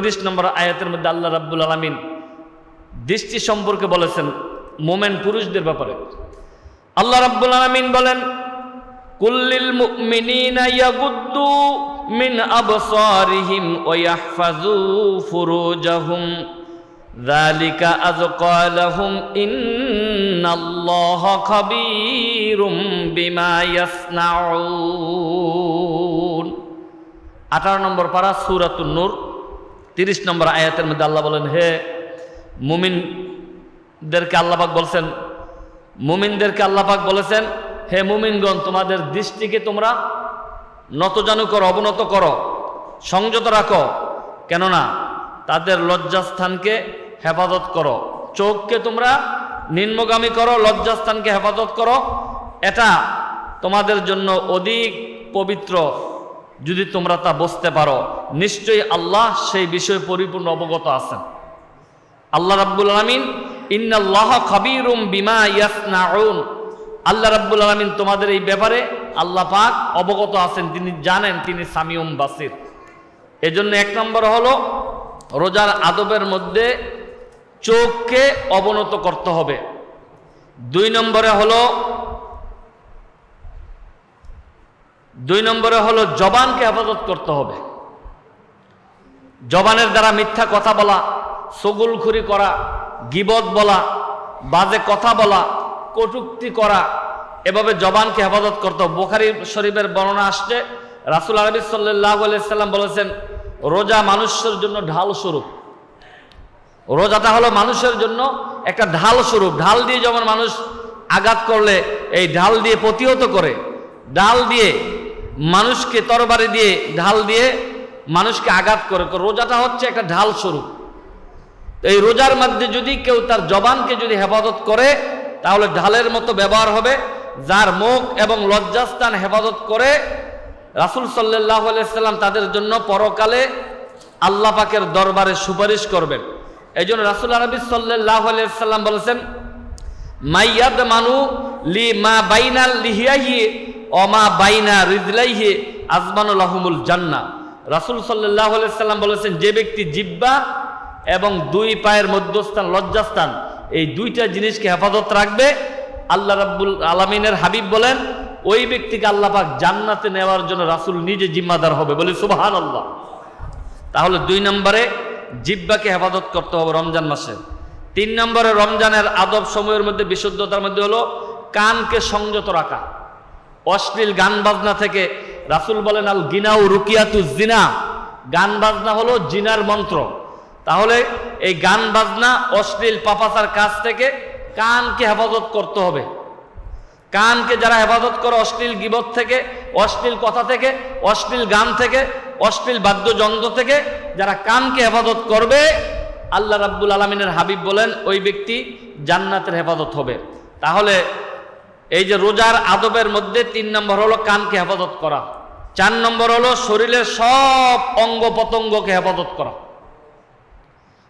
তিরিশ নম্বর আয়াতের মধ্যে আল্লাহ রাব্বুল আলমিন দৃষ্টি সম্পর্কে বলেছেন, মোমেন পুরুষদের ব্যাপারে। আল্লাহ রাব্বুল আলমিন বলেন, কুল্লিল মুমিনিনা ইয়াগুদ্দু মিন আবসারিহিম ওয়া ইয়াহফাজু ফুরুজাহুম। যালিকা আযকা লাহুম ইন্নাল্লাহা খাবীরুম বিমা ইয়াসনাউন। আঠারো নম্বর পারা সূরাতুন নূর। তিরিশ নম্বর আয়াতের মধ্যে আল্লাহ বলেন, হে মুমিনদেরকে আল্লাপাক বলছেন, মুমিনদেরকে আল্লাপাক বলেছেন, হে মুমিনগণ, তোমাদের দৃষ্টিকে তোমরা নতজানু করো, অবনত করো, সংযত রাখো, কেননা তাদের লজ্জাস্থানকে হেফাজত করো, চোখকে তোমরা নিম্নগামী করো, লজ্জাস্থানকে হেফাজত করো, এটা তোমাদের জন্য অধিক পবিত্র যদি তোমরা তা বুঝতে পারো, নিশ্চয়ই আল্লাহ সেই বিষয়ে পরিপূর্ণ অবগত আছেন। আল্লাহ রাব্বুল আলমিন, ইন্নাল্লাহ খাবিরুম বিমা ইয়াসনাউন। আল্লাহ রাব্বুল আলমিন তোমাদের এই ব্যাপারে আল্লাহ পাক অবগত আছেন। তিনি জানেন, তিনি সামিউম বাসির। এজন্য এক নম্বর হলো, রোজার আদবের মধ্যে চোখকে অবনত করতে হবে। দুই নম্বরে হলো দুই নম্বরে হলো জবানকে হেফাজত করতে হবে। জবানের দ্বারা মিথ্যা কথা বলা, সগুলখুরি করা, গিবত বলা, বাজে কথা বলা, কটুক্তি করা, এভাবে জবানকে হেফাজত করতে হবে। বোখারি শরীফের বর্ণনা আসছে, রাসুল আরবি সাল্লাহ সাল্লাম বলেছেন, রোজা মানুষের জন্য ঢাল স্বরূপ। রোজাটা হলো মানুষের জন্য একটা ঢাল স্বরূপ। ঢাল দিয়ে যেমন মানুষ আঘাত করলে, এই ঢাল দিয়ে প্রতিহত করে ঢাল দিয়ে মানুষকে তরবারি দিয়ে, ঢাল দিয়ে মানুষকে আঘাত করে রোজাটা হচ্ছে একটা ঢাল স্বরূপ। এই রোজার মধ্যে যদি কেউ তার জবানকে যদি হেফাজত করে, তাহলে ঢালের মতো ব্যবহার হবে, যার মুখ এবং লজ্জাস্থান হেফাজত করে রাসুল সাল্লাহ সাল্লাম তাদের জন্য পরকালে আল্লাহ পাকের দরবারে সুপারিশ করবেন। এই জন্য রাসুল আরবি সাল্লাহ সাল্লাম বলেছেন মাইয়াদ মানু লি মা বাইনাল লিহিয়াহি অমা বাইনা রিজলাইহি আজমানুল আহমুল জান্না রাসুল সাল্লাহ সাল্লাম বলেছেন, যে ব্যক্তি জিব্বা এবং দুই পায়ের মধ্যস্থান, লজ্জাস্থান, এই দুইটা জিনিসকে হেফাজত রাখবে। আল্লাহ রাব্বুল আলমিনের হাবিব বলেন, ওই ব্যক্তিকে পাক জান্নাতে নেওয়ার জন্য রাসুল নিজে জিম্মাদার হবে। বলে সুবাহান আল্লাহ তাহলে দুই নম্বরে জিব্বাকে হেফাজত করতে হবে রমজান মাসে। তিন নম্বরে রমজানের আদব সময়ের মধ্যে বিশুদ্ধতার মধ্যে হলো কানকে সংযত রাখা। অশ্লীল গান বাজনা থেকে রাসুল বলেন, আল গিনাউ রুকিয়াতু জিনা। গান বাজনা হলো জিনার মন্ত্র। তাহলে এই গান বাজনা অশ্লীল পাপাচার কাজ থেকে কানকে হেফাজত করতে হবে। কানকে যারা হেফাজত করে অশ্লীল গিবত থেকে, অশ্লীল কথা থেকে, অশ্লীল গান থেকে, অশ্লীল বাদ্যযন্ত্র থেকে, যারা কানকে হেফাজত করবে, আল্লাহ রাব্বুল আলমিনের হাবিব বলেন, ওই ব্যক্তি জান্নাতের হেফাজত হবে। তাহলে এই যে রোজার আদবের মধ্যে তিন নম্বর হলো কানকে হেফাজত করা। চার নম্বর হলো শরীরের সব অঙ্গ প্রত্যঙ্গকে হেফাজত করা।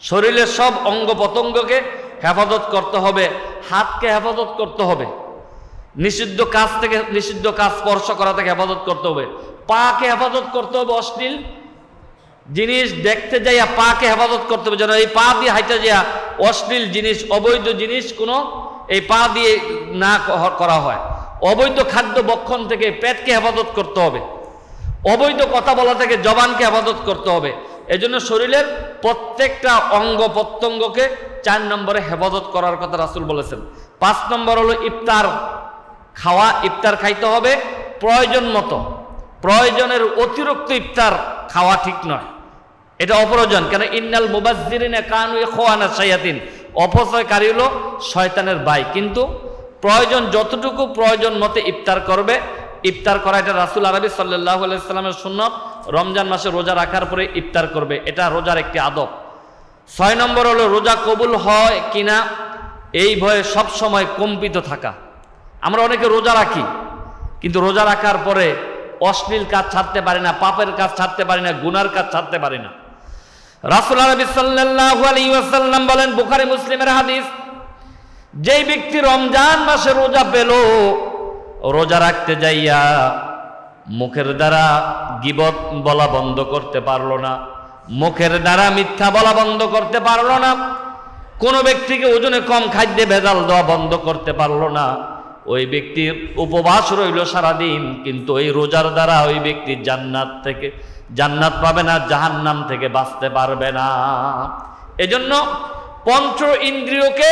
শরীরের সব অঙ্গ প্রত্যঙ্গকে হেফাজত করতে হবে, হাতকে হেফাজত করতে হবে, নিষিদ্ধ কাজ থেকে, নিষিদ্ধ কাজ স্পর্শ করা থেকে হেফাজত করতে হবে, পাকে হেফাজত করতে হবে অশ্লীল জিনিস দেখতে যাইয়া পাকে হেফাজত করতে হবে, যেন এই পা দিয়ে হাইটা যাইয়া অশ্লীল জিনিস, অবৈধ জিনিস কোনো এই পা দিয়ে না করা হয়। অবৈধ খাদ্য বক্ষণ থেকে পেটকে হেফাজত করতে হবে। অবৈধ কথা বলা থেকে জবানকে হেফাজত করতে হবে। এজন্য শরীরের প্রত্যেকটা অঙ্গ প্রত্যঙ্গকে চার নম্বরে হেফাজত করার কথা রাসুল বলেছেন। পাঁচ নম্বর হলো ইফতার। খাওয়া, ইফতার খাইতে হবে প্রয়োজন মতো। প্রয়োজনের অতিরিক্ত ইফতার খাওয়া ঠিক নয়। এটা অপ্রয়োজন। কেন? ইন্নাল মুবাজ্জিরিনে কানু খোয়ানা সাইয়াতিন অপচয়কারী হলো শয়তানের বাই কিন্তু প্রয়োজন, যতটুকু প্রয়োজন মতে ইফতার করবে, ইফতার করা এটা রাসুল আরবি সাল্লাহ আলাইসাল্লামের সুন্নত। রমজান মাসে রোজা রাখার পরে ইফতার করবে, এটা রোজার একটি আদব। ছয় নম্বর হলো রোজা কবুল হয় কিনা, এই ভয়ে সব সময় কম্পিত থাকা। আমরা অনেকে রোজা রাখি, কিন্তু রোজা রাখার পরে অশ্লীল কাজ ছাড়তে পারি না, পাপের কাজ ছাড়তে পারি না, গুনার কাজ ছাড়তে পারি না। রাসুল আরবি সাল্লাল্লাহু আলাইহি ওয়াসাল্লাম বলেন, বুখারী মুসলিমের হাদিস, যেই ব্যক্তি রমজান মাসে রোজা পেল, রোজা রাখতে যাইয়া মুখের দ্বারা গিবত বলা বন্ধ করতে পারল না, মুখের দ্বারা মিথ্যা বলা বন্ধ করতে পারল না, কোনো ব্যক্তিকে ওজনে কম খাদ্যে ভেজাল দেওয়া বন্ধ করতে পারল না, ওই ব্যক্তির উপবাস রইল সারাদিন, কিন্তু ওই রোজার দ্বারা ওই ব্যক্তি জান্নাত থেকে জান্নাত পাবে না, জাহান্নাম থেকে বাঁচতে পারবে না। এজন্য পঞ্চ ইন্দ্রিয়কে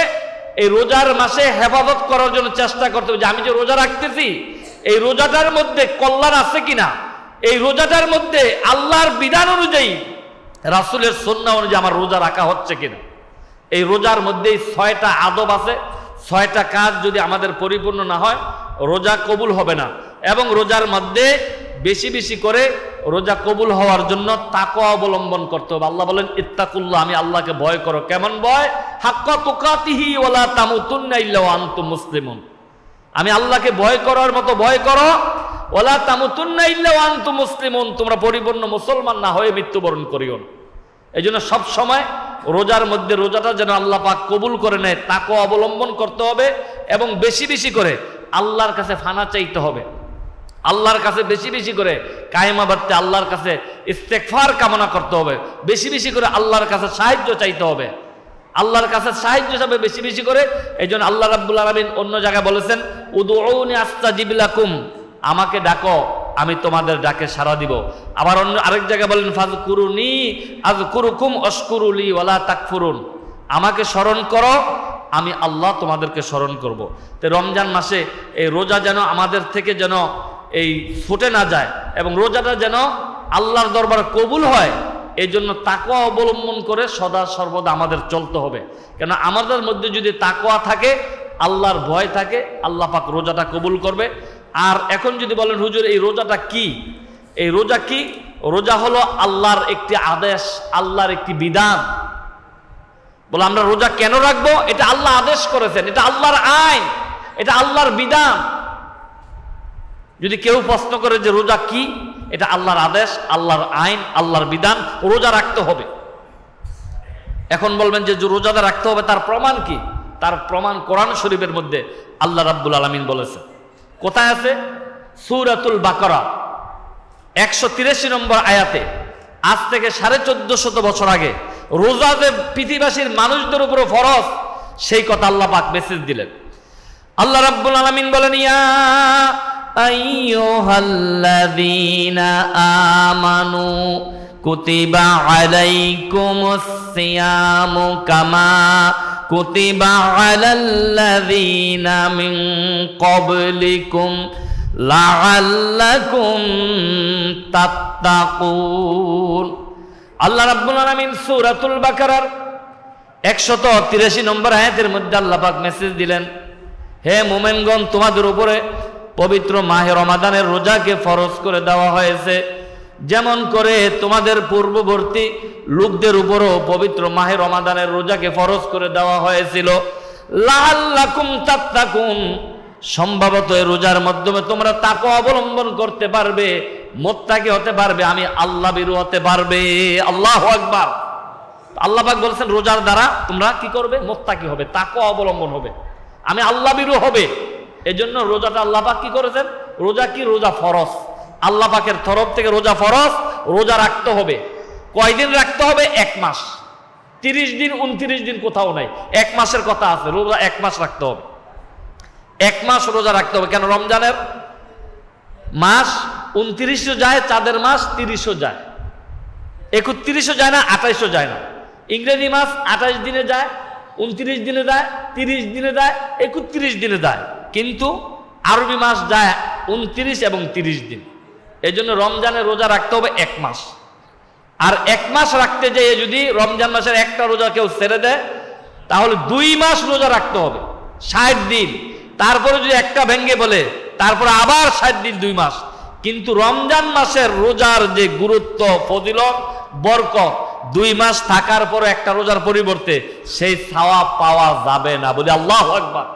এই রোজার মাসে হেফাজত করার জন্য চেষ্টা করতে হবে। যে আমি যে রোজা রাখতেছি, এই রোজাটার মধ্যে কল্যাণ আছে কিনা? এই রোজাটার মধ্যে আল্লাহর বিধান অনুযায়ী, রাসুলের সন্না অনুযায়ী আমার রোজা রাখা হচ্ছে কিনা? এই রোজার মধ্যেই ছয়টা আদব আছে। ছয়টা কাজ যদি আমাদের পরিপূর্ণ না হয়, রোজা কবুল হবে না। এবং রোজার মধ্যে বেশি বেশি করে রোজা কবুল হওয়ার জন্য তাকওয়া অবলম্বন করতে হবে। আল্লাহ বলেন, ইত্তাকুল্লাহ, আমি আল্লাহকে ভয় করো। কেমন ভয়? হাক্কা তুকাতিহি ওয়ালা তামুতুন্না ইল্লা ওয়া আনতুম মুসলিমুন। আমি আল্লাহকে ভয় করার মতো ভয় করো। ওলা তামুতুন্না ইল্লা ওয়া আনতুম মুসলিমুন। তোমরা পরিপূর্ণ মুসলমান না হয়ে মৃত্যুবরণ করিও না। এই জন্য সবসময় রোজার মধ্যে রোজাটা যেন আল্লাহ পাক কবুল করে নেয় তাকে অবলম্বন করতে হবে এবং বেশি বেশি করে আল্লাহর কাছে ফানা চাইতে হবে। আল্লাহর কাছে বেশি বেশি করে কায়েমা বাড়তে আল্লাহর কাছে ইস্তেকফার কামনা করতে হবে। বেশি বেশি করে আল্লাহর কাছে সাহায্য চাইতে হবে। আল্লাহর কাছে সাহায্য হিসাবে বেশি বেশি করে। এই জন্য আল্লাহ রাব্বুল আলমিন অন্য জায়গায় বলেছেন উদৌনি আস্তা জিবিলাকুম আমাকে ডাকো, আমি তোমাদের ডাকে সাড়া দিব। আবার অন্য আরেক জায়গায় বলেন ফাজ কুরুনি আজ কুরুকুম অস্কুরুলি ওয়ালা তাকফুরুন। আমাকে স্মরণ করো, আমি আল্লাহ তোমাদেরকে স্মরণ করব। তো রমজান মাসে এই রোজা যেন আমাদের থেকে যেন এই ফুটে না যায় এবং রোজাটা যেন আল্লাহর দরবার কবুল হয় এই জন্য তাকোয়া অবলম্বন করে সদা সর্বদা আমাদের চলতে হবে। কেন আমাদের মধ্যে যদি তাকোয়া থাকে, আল্লাহর ভয় থাকে, আল্লাহ পাক রোজাটা কবুল করবে। আর এখন যদি বলেন, হুজুর, এই রোজাটা কি? এই রোজা কি? রোজা হলো আল্লাহর একটি আদেশ, আল্লাহর একটি বিধান। বলে আমরা রোজা কেন রাখব? এটা আল্লাহ আদেশ করেছেন, এটা আল্লাহর আইন, এটা আল্লাহর বিধান। যদি কেউ প্রশ্ন করে যে রোজা কি, এটা আল্লাহর আদেশ, আল্লাহর আইন, আল্লাহর বিধান, রোজা রাখতে হবে। এখন বলবেন যে রোজাদা রাখতে হবে, তার প্রমাণ কি? তার প্রমাণ কোরআন শরীফের মধ্যে আল্লাহ রাব্বুল আলমিন বলেছে কোথায় আছে? সুরাতুল বাকরা, একশো তিরাশি নম্বর আয়াতে। আজ থেকে সাড়ে চোদ্দ শত বছর আগে রোজা যে পৃথিবীবাসীর মানুষদের উপরে ফরজ, সেই কথা আল্লাহ পাক মেসেজ দিলেন। আল্লাহ রাব্বুল আলামিন বলেন, ইয়া আমানু কুতিবা আলাইকুমুস সিয়ামু কামা কুতিবা আলাল্লাযীনা মিন ক্বাবলিকুম লাআল্লাকুম তাত্তাকুন। আল্লাহ রাব্বুল আলামিন সূরাতুল বাকারার 183 নম্বর আয়াতের মধ্যে আল্লাহ পাক মেসেজ দিলেন, হে মোমেনগণ, তোমাদের উপরে পবিত্র মাহে রমাদানের রোজাকে ফরজ করে দেওয়া হয়েছে। যেমন করে তোমাদের পূর্ববর্তী লোকদের উপরও পবিত্র মাহে রমাদানের রোজাকে ফরজ করে দেওয়া হয়েছিল। সম্ভবত রোজার মাধ্যমে তোমরা তাকে অবলম্বন করতে পারবে, মোত্তাকে হতে পারবে, আমি আল্লাহ বিরু হতে পারবে। আল্লাহ আকবার। আল্লাহ পাক বলছেন, রোজার দ্বারা তোমরা কি করবে? মোত্তাকি হবে তাকে অবলম্বন হবে। আমি আল্লাহ বিরু হবে। এজন্য রোজাটা আল্লাহ পাক কি করেছেন? রোজা কি? রোজা ফরজ। আল্লাহ পাকের তরফ থেকে রোজা ফরজ, রোজা রাখতে হবে। কয়দিন রাখতে হবে? এক মাস। তিরিশ দিন, উনত্রিশ দিন কোথাও নাই। এক মাসের কথা আছে, রোজা এক মাস রাখতে হবে। এক মাস রোজা রাখতে হবে। কেন? রমজানের মাস উনত্রিশও যায়, চাঁদের মাস তিরিশও যায়। একত্রিশও যায় না, আঠাইশও যায় না। ইংরেজি মাস আঠাইশ দিনে যায়, উনত্রিশ দিনে যায়, তিরিশ দিনে যায়, একত্রিশ দিনে যায়। কিন্তু আরবি মাস যায় উনত্রিশ এবং তিরিশ দিন। এই জন্য রমজানের রোজা রাখতে হবে এক মাস। আর এক মাস রাখতে যেয়ে যদি রমজান মাসের একটা রোজা কেউ ছেড়ে দেয়, তাহলে দুই মাস রোজা রাখতে হবে, ষাট দিন। তারপরে যদি একটা ভেঙ্গে বলে, তারপরে আবার ষাট দিন দুই মাস। কিন্তু রমজান মাসের রোজার যে গুরুত্ব, ফজিলত, বরকত, দুই মাস থাকার পর একটা রোজার পরিবর্তে সেই ছাওয়া পাওয়া যাবে না। বলে আল্লাহ একবার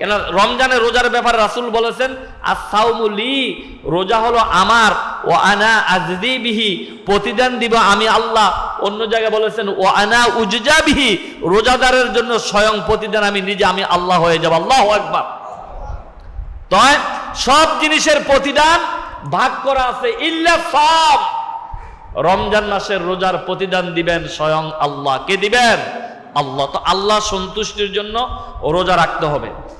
কেন রমজানে রোজার ব্যাপারে রাসুল বলেছেন আসাউমুলি রোজা হলো আমার ও আনা আজদি বিহি, প্রতিদান দিব আমি আল্লাহ। অন্য জায়গায় বলেছেন ও আনা উজজা বিহি, রোজাদারের জন্য স্বয়ং প্রতিদান আমি নিজে, আমি আল্লাহ হয়ে যাব। আল্লাহ একবার তয়, সব জিনিসের প্রতিদান ভাগ করা আছে, ইল্লা সব রমজান মাসের রোজার প্রতিদান দিবেন স্বয়ং আল্লাহ। কে দিবেন? আল্লাহ। তো আল্লাহ সন্তুষ্টির জন্য রোজা রাখতে হবে।